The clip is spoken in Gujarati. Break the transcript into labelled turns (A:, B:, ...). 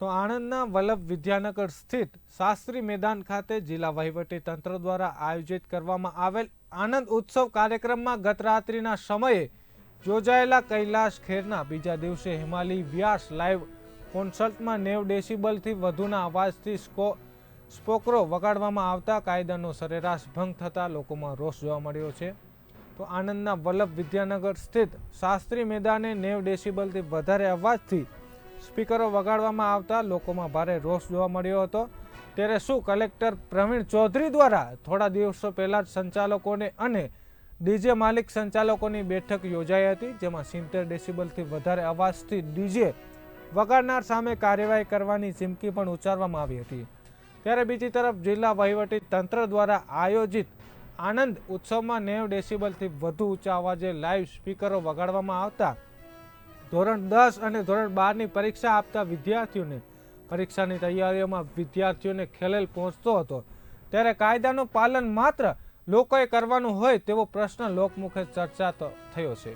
A: તો આણંદના વલ્લભ વિદ્યાનગર સ્થિત શાસ્ત્રી મેદાન ખાતે જિલ્લા વહીવટી તંત્ર દ્વારા આયોજિત કરવામાં આવેલ આનંદ ઉત્સવ કાર્યક્રમમાં ગત રાત્રિના સમયે યોજાયેલા કૈલાશ ખેરના બીજા દિવસે હિમાલી વ્યાસ લાઈવ કોન્સર્ટમાં નેવ ડેસિબલથી વધુના અવાજથી સ્પોકરો વગાડવામાં આવતા કાયદાનો સરેરાશ ભંગ થતા લોકોમાં રોષ જોવા મળ્યો છે. તો આણંદના વલ્લભ વિદ્યાનગર સ્થિત શાસ્ત્રી મેદાને નેવ ડેસિબલથી વધારે અવાજથી સ્પીકરો વગાડવામાં આવતા લોકોમાં ભારે રોષ જોવા મળ્યો હતો. ત્યારે શું કલેક્ટર પ્રવીણ ચૌધરી દ્વારા થોડા દિવસો પહેલા જ સંચાલકોને અને ડીજે માલિક સંચાલકોની બેઠક યોજાઈ હતી, જેમાં સિત્તેર ડેસિબલથી વધારે અવાજથી ડીજે વગાડનાર સામે કાર્યવાહી કરવાની ચીમકી પણ ઉચ્ચારવામાં આવી હતી. ત્યારે બીજી તરફ જિલ્લા વહીવટી તંત્ર દ્વારા આયોજિત આનંદ ઉત્સવમાં નેવ ડેસિબલથી વધુ ઊંચા અવાજે લાઈવ સ્પીકરો વગાડવામાં આવતા ધોરણ દસ અને ધોરણ બારની પરીક્ષા આપતા વિદ્યાર્થીઓને, પરીક્ષાની તૈયારીઓમાં વિદ્યાર્થીઓને ખેલેલ પહોંચતો હતો. ત્યારે કાયદાનું પાલન માત્ર લોકોએ કરવાનું હોય તેવો પ્રશ્ન લોકમુખે ચર્ચા થયો છે.